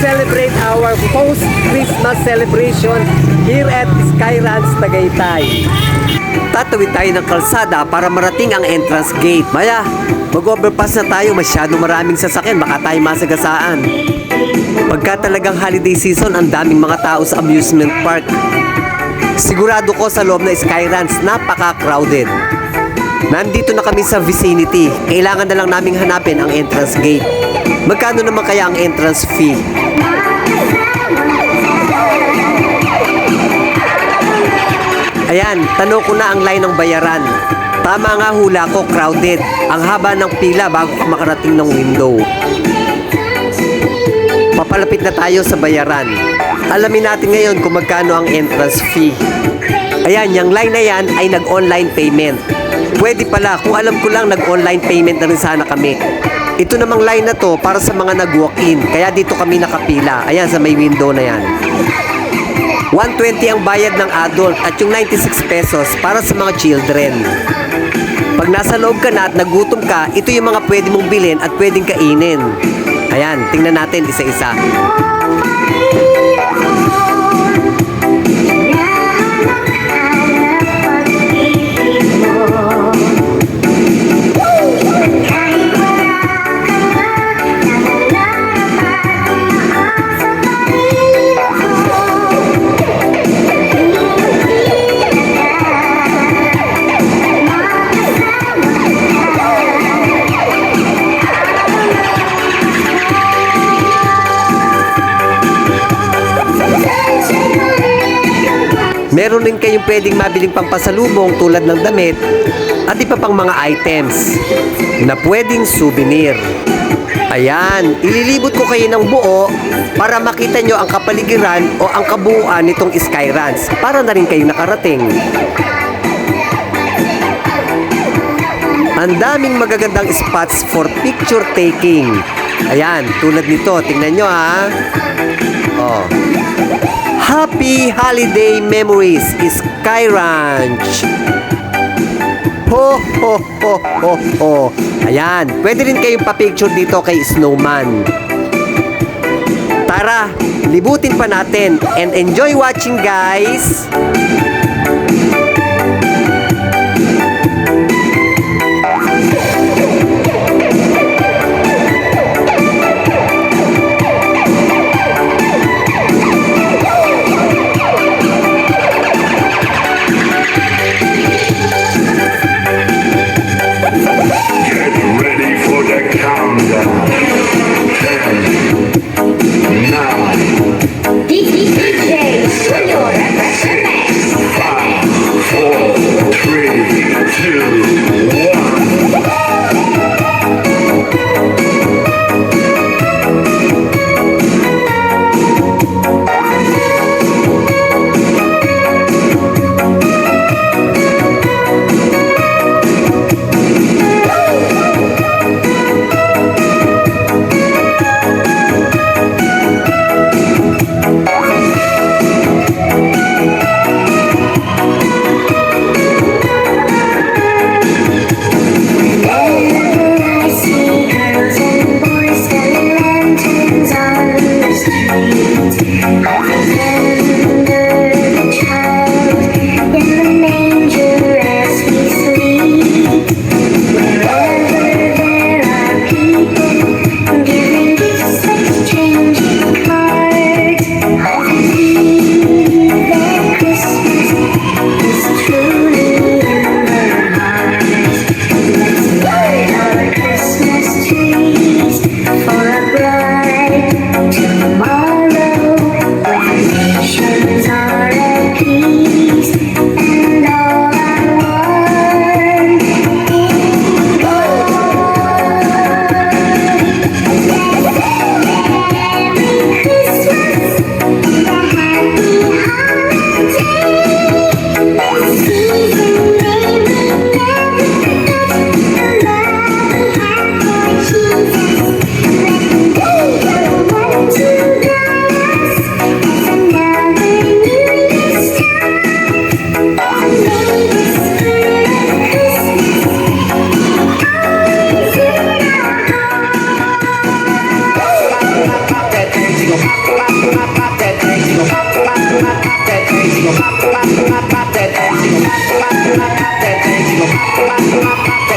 celebrate our post-Christmas celebration here at Skylands Tagaytay. Tatawid tayo ng kalsada para marating ang entrance gate. Maya, mag-overpass na tayo. Masyado maraming sasakyan. Baka tayo masagasaan. Pagka talagang holiday season, ang daming mga tao sa amusement park. Sigurado ko sa loob na Skylands, napaka-crowded. Nandito na kami sa vicinity. Kailangan na lang naming hanapin ang entrance gate. Magkano naman kaya ang entrance fee? Ayan, tanong ko na ang line ng bayaran. Tama nga hula ko, crowded. Ang haba ng pila bago ka makarating ng window. Papalapit na tayo sa bayaran. Alamin natin ngayon kung magkano ang entrance fee. Ayan, yung line na yan ay nag-online payment. Pwede pala, kung alam ko lang nag-online payment na rin sana kami. Ito namang line na to para sa mga nag-walk-in, kaya dito kami nakapila. Ayan, sa may window na yan. 120 ang bayad ng adult at yung 96 pesos para sa mga children. Pag nasa loob ka na at nagutom ka, ito yung mga pwede mong bilhin at pwedeng kainin. Tingnan natin isa-isa. Meron din kayong pwedeng mabiling pampasalubong tulad ng damit at iba pang mga items na pwedeng souvenir. Ayan, ililibot ko kayo ng buo para makita nyo ang kapaligiran o ang kabuuan nitong Skyruns para na rin kayo nakarating. Ang daming magagandang spots for picture taking. Ayan, tulad nito, tingnan nyo ha. Oh. Happy Holiday Memories Sky Ranch. Ho, ho, ho, ho, ho. Ayan, pwede rin kayong pa-picture dito kay Snowman. Tara, libutin pa natin and enjoy watching guys! passo na praça.